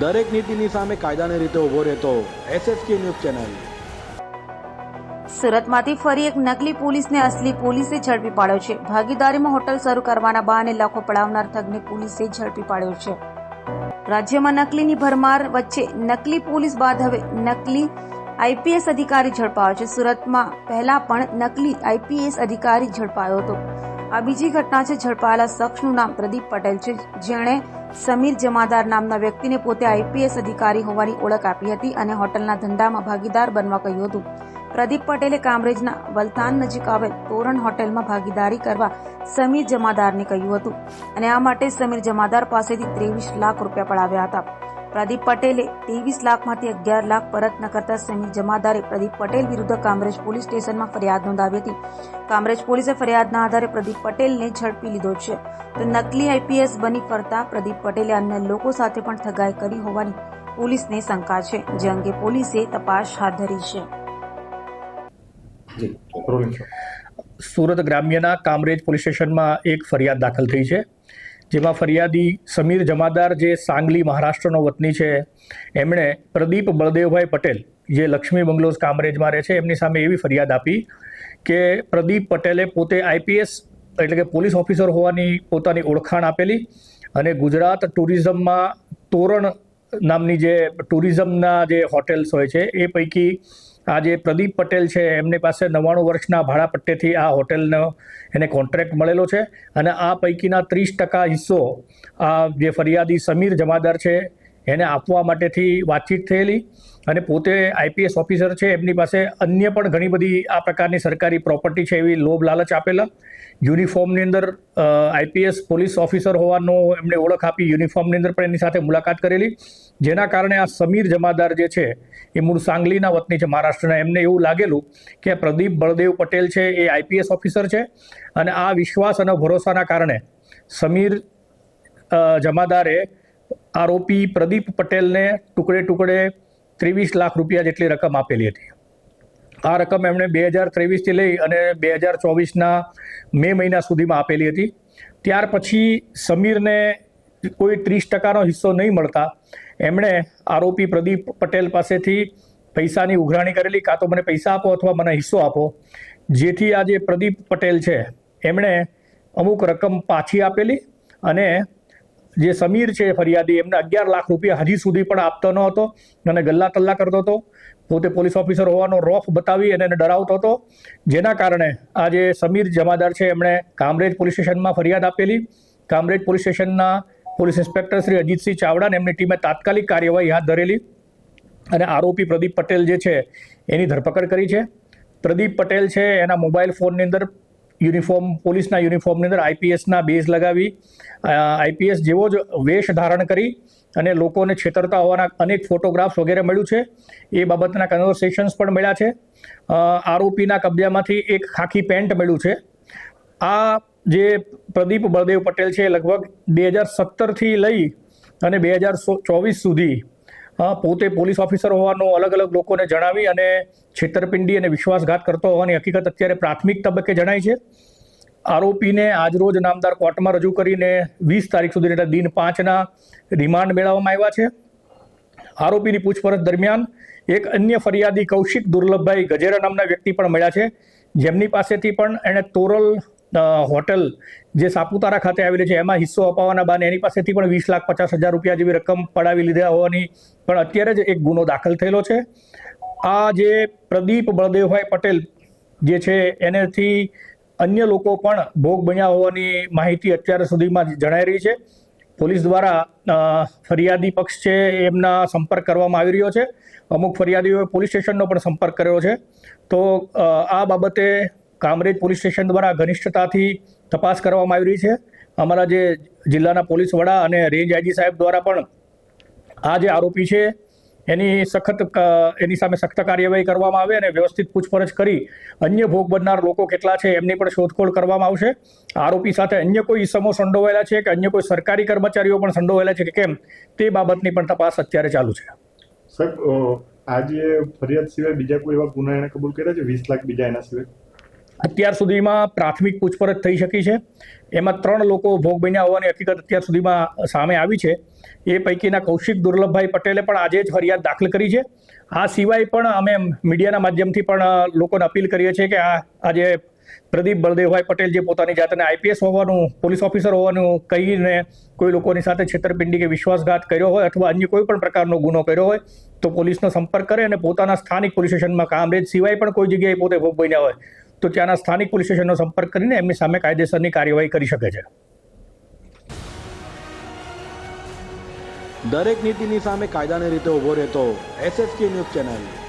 દરેક નીતિની સામે કાયદાની રીતે ઊભો રહેતો એસએસકે ન્યૂઝ ચેનલ. સુરતમાંથી ફરી એક નકલી પોલીસને અસલી પોલીસે ઝડપી પાડ્યો છે. ભાગીદારીમાં હોટલ શરૂ કરવાના બહાને લાખો પડાવનાર ઠગને પોલીસે ઝડપી પાડ્યો છે. રાજ્યમાં નકલીની ભરમાર વચ્ચે નકલી પોલીસ બાદ હવે નકલી આઈપીએસ અધિકારી ઝડપાયો છે. સુરતમાં પહેલા પણ નકલી આઈપીએસ અધિકારી ઝડપાયો હતો. આ બીજી ઘટના છે ઝડપાયેલા શખ્સનું નામ પ્રદીપ પટેલ છે, જેણે સમીર જમાદાર નામના વ્યક્તિને પોતે આઈપીએસ અધિકારી હોવાની ઓળખ આપી હતી અને હોટલના ધંધામાં ભાગીદાર બનવા કહ્યું હતું. પ્રદીપ પટેલે કામરેજના વલતાન નજીક આવેલ તોરણ હોટેલમાં ભાગીદારી કરવા સમીર જમાદારને કહ્યું હતું અને આ માટે સમીર જમાદાર પાસેથી ત્રેવીસ લાખ રૂપિયા પડાવ્યા હતા. પ્રદીપ પટેલે ત્રેવીસ લાખમાંથી અગિયાર લાખ પરત ન કરતા સમીર જમાદારે પ્રદીપ પટેલ વિરુદ્ધ કામરેજ પોલીસ સ્ટેશનમાં ફરિયાદ નોંધાવી હતી. કામરેજ પોલીસે ફરિયાદના આધારે પ્રદીપ પટેલને ઝડપી લીધો છે. તો નકલી આઈપીએસ બની ફરતા પ્રદીપ પટેલે અન્ય લોકો સાથે પણ ઠગાઈ કરી હોવાની પોલીસને શંકા છે જે અંગે પોલીસે તપાસ હાથ ધરી છે. સુરત ગ્રામ્યના કામરેજ પોલીસ સ્ટેશનમાં એક ફરિયાદ દાખલ થઈ છે. જેમાં ફરિયાદી સમીર જમાદાર જે સાંગલી મહારાષ્ટ્રનો વતની છે, એમણે પ્રદીપ બળદેવભાઈ પટેલ, જે લક્ષ્મી બંગલોઝ કામરેજમાં રહે છે, એમની સામે એવી ફરિયાદ આપી કે પ્રદીપ પટેલે પોતે આઈપીએસ એટલે કે પોલીસ ઓફિસર હોવાની પોતાની ઓળખાણ આપેલી અને ગુજરાત ટુરિઝમમાં તોરણ નામની જે ટુરિઝમના જે હોટેલ્સ હોય છે, એ પૈકી આ જે પ્રદીપ પટેલ છે, એમની પાસે નવ્વાણું વર્ષના ભાડા પટ્ટેથી આ હોટેલનો એને કોન્ટ્રાક્ટ મળેલો છે. અને આ પૈકીના ત્રીસ ટકા હિસ્સો આ જે ફરિયાદી સમીર જમાદાર છે એને આપવા માટેથી વાતચીત થયેલી અને પોતે આઈપીએસ ઓફિસર છે, એમની પાસે અન્ય પણ ઘણી બધી આ પ્રકારની સરકારી પ્રોપર્ટી છે એવી લોભ લાલચ આપેલા. યુનિફોર્મની અંદર આઈપીએસ પોલીસ ઓફિસર હોવાનો એમને ઓળખ આપી, યુનિફોર્મની અંદર પણ એની સાથે મુલાકાત કરેલી. જેના કારણે આ સમીર જમાદાર જે છે, એ મૂળ સાંગલીના વતની છે મહારાષ્ટ્રના. એમને એવું લાગેલું કે પ્રદીપ બળદેવ પટેલ છે, એ આઈપીએસ ઓફિસર છે અને આ વિશ્વાસ અને ભરોસાના કારણે સમીર જમાદારે આરોપી પ્રદીપ પટેલને ટુકડે ટુકડે ત્રેવીસ લાખ રૂપિયા જેટલી રકમ આપેલી હતી. આ રકમ એમણે બે હજાર ત્રેવીસથી લઈ અને બે હજાર ચોવીસના મે મહિના સુધીમાં આપેલી હતી. ત્યાર પછી સમીરને કોઈ ત્રીસ ટકાનો હિસ્સો નહીં મળતા એમણે આરોપી પ્રદીપ પટેલ પાસેથી પૈસાની ઉઘરાણી કરેલી, કાં તો મને પૈસા આપો અથવા મને હિસ્સો આપો. જેથી આ જે પ્રદીપ પટેલ છે, એમણે અમુક રકમ પાછી આપેલી અને જે સમીર છે ફરિયાદી, એમને અગિયાર લાખ રૂપિયા હજી સુધી પણ આપતો ન હતો અને ગલ્લા તલ્લા કરતો હતો. પોતે પોલીસ ઓફિસર હોવાનો રોફ બતાવી અને એને ડરાવતો હતો. જેના કારણે આ જે સમીર જમાદાર છે, એમણે કામરેજ પોલીસ સ્ટેશનમાં ફરિયાદ આપેલી. કામરેજ પોલીસ સ્ટેશનના પોલીસ ઇન્સ્પેક્ટર શ્રી અજીતસિંહ ચાવડાને એમની ટીમે તાત્કાલિક કાર્યવાહી હાથ ધરેલી અને આરોપી પ્રદીપ પટેલ જે છે, એની ધરપકડ કરી છે. પ્રદીપ પટેલ છે, એના મોબાઈલ ફોનની અંદર યુનિફોર્મ, પોલીસના યુનિફોર્મની અંદર આઈપીએસના બેઝ લગાવી આઈપીએસ જેવો જ વેશ ધારણ કરી અને લોકોને છેતરતા હોવાના અનેક ફોટોગ્રાફ્સ વગેરે મળ્યું છે. એ બાબતના કન્વર્સેશન્સ પણ મળ્યા છે. આરોપીના કબજામાંથી એક ખાખી પેન્ટ મળ્યું છે. આ જે પ્રદીપ બળદેવ પટેલ છે લગભગ બે હજાર સત્તરથી લઈ અને બે હજાર ચોવીસ સુધી પોતે પોલીસ ઓફિસર હોવાનું અલગ અલગ લોકોને જણાવી અને છેતરપિંડી અને વિશ્વાસઘાત કરતો હોવાની હકીકત અત્યારે પ્રાથમિક તબક્કે જણાય છે. આરોપીને આજરોજ નામદાર કોર્ટમાં રજૂ કરીને વીસ તારીખ સુધી એટલે દિન પાંચના રિમાન્ડ મેળવવામાં આવ્યા છે. આરોપીની પૂછપરછ દરમિયાન એક અન્ય ફરિયાદી કૌશિક દુર્લભભાઈ ગજેરા નામના વ્યક્તિ પણ મળ્યા છે. જેમની પાસેથી પણ એણે તોરલ હોટલ જે સાપુતારા ખાતે આવેલી છે, એમાં હિસ્સો અપાવવાના બાને એની પાસેથી પણ વીસ લાખ પચાસ હજાર રૂપિયા જેવી રકમ પડાવી લીધા હોવાની પણ અત્યારે જ એક ગુનો દાખલ થયેલો છે. આ જે પ્રદીપ બળદેવભાઈ પટેલ જે છે, એનેથી અન્ય લોકો પણ ભોગ બન્યા હોવાની માહિતી અત્યાર સુધીમાં જણાઈ રહી છે. પોલીસ દ્વારા ફરિયાદી પક્ષ છે, એમના સંપર્ક કરવામાં આવી રહ્યો છે. અમુક ફરિયાદીઓએ પોલીસ સ્ટેશનનો પણ સંપર્ક કર્યો છે. તો આ બાબતે કામરેજ પોલીસ સ્ટેશન દ્વારા ઘનિષ્ઠતાથી તપાસ કરવામાં આવી રહી છે. અમારા જે જિલ્લાના પોલીસ વડા અને રેન્જ આઈજી સાહેબ દ્વારા પણ આ જે આરોપી છે, એની સખત એની સામે સખત કાર્યવાહી કરવામાં આવે અને વ્યવસ્થિત પૂછપરછ કરી અન્ય ભોગ બનનાર લોકો કેટલા છે એમની પણ શોધખોળ કરવામાં આવશે. આરોપી સાથે અન્ય કોઈ ઇસમો સંડોવાયેલા છે કે અન્ય કોઈ સરકારી કર્મચારીઓ પણ સંડોવાયેલા છે કે કેમ, તે બાબતની પણ તપાસ અત્યારે ચાલુ છે. સાહેબ આજે ફરિયાદ સિવાય બીજા કોઈ એવા ગુના એને કબૂલ કર્યા છે? વીસ લાખ બીજા એના સિવાય? અત્યાર સુધીમાં પ્રાથમિક પૂછપરછ થઈ શકી છે. એમાં ત્રણ લોકો ભોગ બન્યા હોવાની હકીકત અત્યાર સુધીમાં સામે આવી છે. એ પૈકીના કૌશિક દુર્લભભાઈ પટેલે પણ આજે જ ફરિયાદ દાખલ કરી છે. આ સિવાય પણ અમે મીડિયાના માધ્યમથી પણ લોકોને અપીલ કરીએ છીએ કે આ આજે પ્રદીપ બળદેવભાઈ પટેલ જે પોતાની જાતને આઈપીએસ હોવાનું, પોલીસ ઓફિસર હોવાનું કહીને કોઈ લોકોની સાથે છેતરપિંડી કે વિશ્વાસઘાત કર્યો હોય અથવા અન્ય કોઈ પણ પ્રકારનો ગુનો કર્યો હોય, તો પોલીસનો સંપર્ક કરે અને પોતાના સ્થાનિક પોલીસ સ્ટેશનમાં કામ કામરેજ સિવાય પણ કોઈ જગ્યાએ પોતે ભોગ બન્યા હોય. તો ત્યાંના સ્થાનિક પોલીસ સ્ટેશનનો સંપર્ક કરીને એમની સામે કાયદેસરની કાર્યવાહી કરી શકે છે. દરેક નીતિની સામે કાયદાની રીતે ઊભો રહેતો એસએસકે ન્યૂઝ ચેનલ.